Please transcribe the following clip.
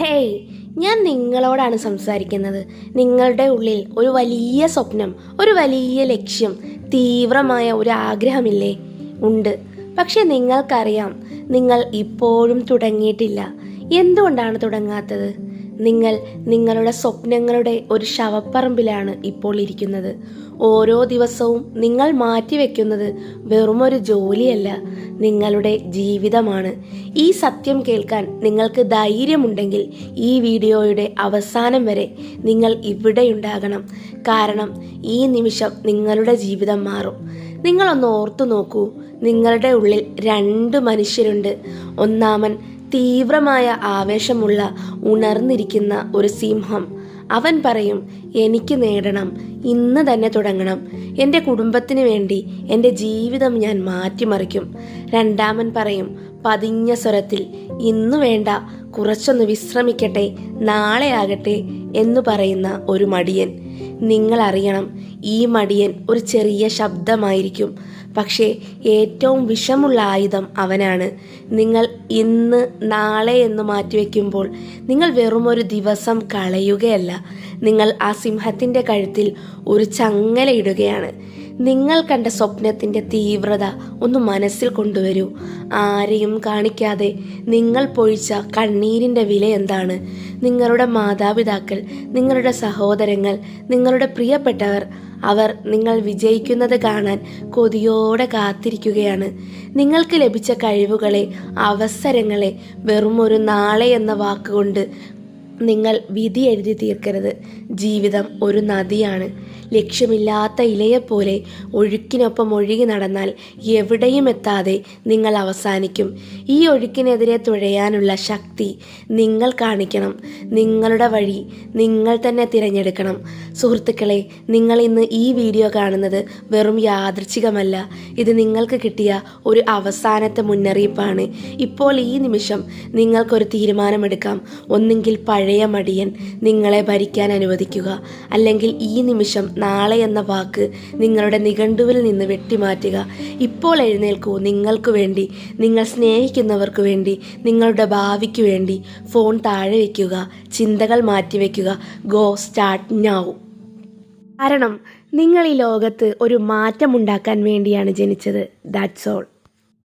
Hey ഞാൻ നിങ്ങളോടാണ് സംസാരിക്കുന്നത്. നിങ്ങളുടെ ഉള്ളിൽ ഒരു വലിയ സ്വപ്നം ഒരു വലിയ ലക്ഷ്യം തീവ്രമായ ഒരു ആഗ്രഹമില്ലേ? ഉണ്ട്. പക്ഷെ നിങ്ങൾക്കറിയാം നിങ്ങൾ ഇപ്പോഴും തുടങ്ങിയിട്ടില്ല. എന്തുകൊണ്ടാണ് തുടങ്ങാത്തത്? നിങ്ങൾ നിങ്ങളുടെ സ്വപ്നങ്ങളുടെ ഒരു ശവപ്പറമ്പിലാണ് ഇപ്പോൾ ഇരിക്കുന്നത്. ഓരോ ദിവസവും നിങ്ങൾ മാറ്റിവെക്കുന്നത് വെറുമൊരു ജോലിയല്ല നിങ്ങളുടെ ജീവിതമാണ്. ഈ സത്യം കേൾക്കാൻ നിങ്ങൾക്ക് ധൈര്യമുണ്ടെങ്കിൽ ഈ വീഡിയോയുടെ അവസാനം വരെ നിങ്ങൾ ഇവിടെയുണ്ടാകണം കാരണം ഈ നിമിഷം നിങ്ങളുടെ ജീവിതം മാറും. നിങ്ങളൊന്ന് ഓർത്തു നോക്കൂ. നിങ്ങളുടെ ഉള്ളിൽ രണ്ട് മനുഷ്യരുണ്ട്. ഒന്നാമൻ തീവ്രമായ ആവേശമുള്ള ഉണർന്നിരിക്കുന്ന ഒരു സിംഹം. അവൻ പറയും എനിക്ക് നേടണം ഇന്ന് തന്നെ തുടങ്ങണം. എന്റെ കുടുംബത്തിന് വേണ്ടി എന്റെ ജീവിതം ഞാൻ മാറ്റിമറിക്കും. രണ്ടാമൻ പറയും പതിഞ്ഞ സ്വരത്തിൽ ഇന്നു വേണ്ട കുറച്ചൊന്ന് വിശ്രമിക്കട്ടെ നാളെ ആകട്ടെ എന്ന് പറയുന്ന ഒരു മടിയൻ. നിങ്ങൾ അറിയണം ഈ മടിയൻ ഒരു ചെറിയ ശബ്ദമായിരിക്കും. പക്ഷേ ഏറ്റവും വിഷമുള്ള ആയുധം അവനാണ്. നിങ്ങൾ ഇന്ന് നാളെ എന്ന് മാറ്റിവെക്കുമ്പോൾ നിങ്ങൾ വെറുമൊരു ദിവസം കളയുകയല്ല. നിങ്ങൾ ആ സിംഹത്തിന്റെ കഴുത്തിൽ ഒരു ചങ്ങലയിടുകയാണ്. നിങ്ങൾ കണ്ട സ്വപ്നത്തിന്റെ തീവ്രത ഒന്ന് മനസ്സിൽ കൊണ്ടുവരൂ. ആരെയും കാണിക്കാതെ നിങ്ങൾ പൊഴിച്ച കണ്ണീരിന്റെ വില എന്താണ്? നിങ്ങളുടെ മാതാപിതാക്കൾ നിങ്ങളുടെ സഹോദരങ്ങൾ നിങ്ങളുടെ പ്രിയപ്പെട്ടവർ അവർ നിങ്ങൾ വിജയിക്കുന്നത് കാണാൻ കൊതിയോടെ കാത്തിരിക്കുകയാണ്. നിങ്ങൾക്ക് ലഭിച്ച കഴിവുകളെ അവസരങ്ങളെ വെറും ഒരു നാളെ എന്ന വാക്കുകൊണ്ട് നിങ്ങൾ വിധി എഴുതി തീർക്കരുത്. ജീവിതം ഒരു നദിയാണ്. ലക്ഷ്യമില്ലാത്ത ഇലയെപ്പോലെ ഒഴുക്കിനൊപ്പം ഒഴുകി നടന്നാൽ എവിടെയും എത്താതെ നിങ്ങൾ അവസാനിക്കും. ഈ ഒഴുക്കിനെതിരെ തുഴയാനുള്ള ശക്തി നിങ്ങൾ കാണിക്കണം. നിങ്ങളുടെ വഴി നിങ്ങൾ തന്നെ തിരഞ്ഞെടുക്കണം. സുഹൃത്തുക്കളെ നിങ്ങൾ ഇന്ന് ഈ വീഡിയോ കാണുന്നത് വെറും യാദൃച്ഛികമല്ല. ഇത് നിങ്ങൾക്ക് കിട്ടിയ ഒരു അവസാനത്തെ മുന്നറിയിപ്പാണ്. ഇപ്പോൾ ഈ നിമിഷം നിങ്ങൾക്കൊരു തീരുമാനമെടുക്കാം. ഒന്നെങ്കിൽ പഴയ മടിയൻ നിങ്ങളെ ഭരിക്കാൻ അനുവദിക്കുക. അല്ലെങ്കിൽ ഈ നിമിഷം നാളെ എന്ന വാക്ക് നിങ്ങളുടെ നിഘണ്ടുവിൽ നിന്ന് വെട്ടിമാറ്റുക. ഇപ്പോൾ എഴുന്നേൽക്കൂ നിങ്ങൾക്ക് വേണ്ടി നിങ്ങൾ സ്നേഹിക്കുന്നവർക്ക് വേണ്ടി നിങ്ങളുടെ ഭാവിക്ക് വേണ്ടി ഫോൺ താഴെ വയ്ക്കുക ചിന്തകൾ മാറ്റിവെക്കുക ഗോ സ്റ്റാർട്ട് നൗ കാരണം നിങ്ങൾ ഈ ലോകത്ത് ഒരു മാറ്റമുണ്ടാക്കാൻ വേണ്ടിയാണ് ജനിച്ചത്. That's all